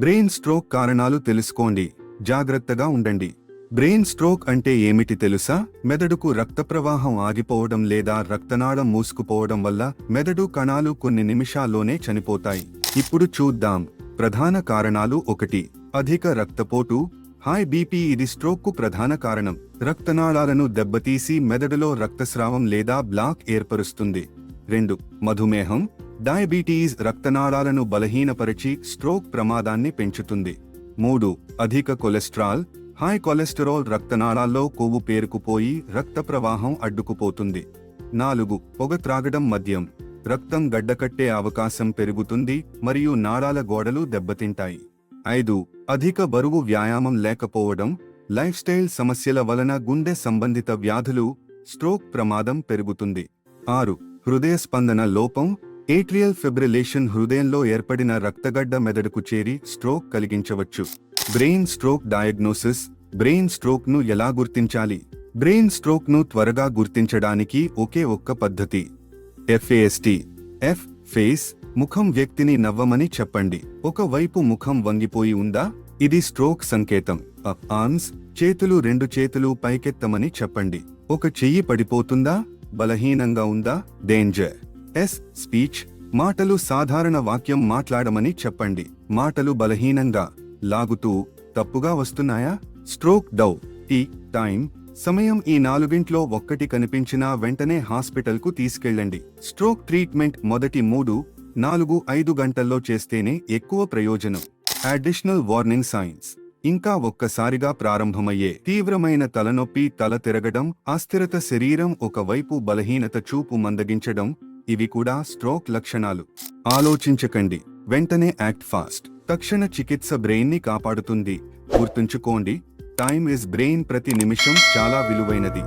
Brain stroke కారణాలు తెలుసుకోండి. జాగ్రత్తగా ఉండండి. బ్రెయిన్ స్ట్రోక్ అంటే ఏమిటి తెలుసా? మెదడుకు రక్త ప్రవాహం ఆగిపోవడం లేదా రక్తనాళం మూసుకుపోవడం వల్ల మెదడు కణాలు కొన్ని నిమిషాల్లోనే చనిపోతాయి. ఇప్పుడు చూద్దాం. ప్రధాన కారణాలు ఒకటి. అధిక రక్తపోటు. హై బీపీ ఇది స్ట్రోక్కు ప్రధాన కారణం. రక్తనాళాలను దెబ్బతీసి మెదడులో రక్తస్రావం లేదా బ్లాక్ ఏర్పరుస్తుంది. రెండు. మధుమేహం. డయాబెటీస్ రక్తనాళాలను బలహీనపరిచి స్ట్రోక్ ప్రమాదాన్ని పెంచుతుంది. మూడు అధిక కొలెస్ట్రాల్ హై కొలెస్టరాల్ రక్తనాళాల్లో కొవ్వు పేరుకుపోయి రక్త ప్రవాహం అడ్డుకుపోతుంది. నాలుగు పొగ త్రాగడం మద్యం. రక్తం గడ్డకట్టే అవకాశం పెరుగుతుంది మరియు నాళాల గోడలు దెబ్బతింటాయి. ఐదు అధిక బరువు వ్యాయామం లేకపోవడం లైఫ్ స్టైల్ సమస్యల వలన గుండె సంబంధిత వ్యాధులు స్ట్రోక్ ప్రమాదం పెరుగుతుంది. ఆరు హృదయ స్పందన లోపం ఏట్రియల్ ఫిబ్రిలేషన్ హృదయంలో ఏర్పడిన రక్తగడ్డ మెదడుకు చేరి స్ట్రోక్ కలిగించవచ్చు. బ్రెయిన్ స్ట్రోక్ డయాగ్నోసిస్ బ్రెయిన్ స్ట్రోక్ను ఎలా గుర్తించాలి? బ్రెయిన్ స్ట్రోక్ను త్వరగా గుర్తించడానికి ఒకే ఒక్క పద్ధతి. ఎఫ్ఏఎస్టి ఎఫ్ ఫేస్ ముఖం వ్యక్తిని నవ్వమని చెప్పండి. ఒక వైపు ముఖం వంగిపోయి ఉందా? ఇది స్ట్రోక్ సంకేతం. అప్ ఆర్మ్స్ చేతులు రెండు చేతులు పైకెత్తమని చెప్పండి. ఒక చెయ్యి పడిపోతుందా? బలహీనంగా ఉందా? డేంజర్. ఎస్ స్పీచ్ మాటలు సాధారణ వాక్యం మాట్లాడమని చెప్పండి. మాటలు బలహీనంగా లాగుతూ తప్పుగా వస్తున్నాయా? స్ట్రోక్ డౌ టీ టైం సమయం ఈ నాలుగింట్లో ఒక్కటి కనిపించినా వెంటనే హాస్పిటల్కు తీసుకెళ్ళండి. స్ట్రోక్ ట్రీట్మెంట్ మొదటి మూడు నాలుగు ఐదు గంటల్లో చేస్తేనే ఎక్కువ ప్రయోజనం. Additional warning signs. ఇంకా ఒక్కసారిగా ప్రారంభమయ్యే తీవ్రమైన తలనొప్పి తల తిరగడం అస్థిరత శరీరం ఒకవైపు బలహీనత చూపు మందగించడం ఇవి కూడా స్ట్రోక్ లక్షణాలు. ఆలోచించకండి. వెంటనే యాక్ట్ ఫాస్ట్. తక్షణ చికిత్స బ్రెయిన్ని కాపాడుతుంది. గుర్తుంచుకోండి టైమ్ ఇస్ బ్రెయిన్ ప్రతి నిమిషం చాలా విలువైనది.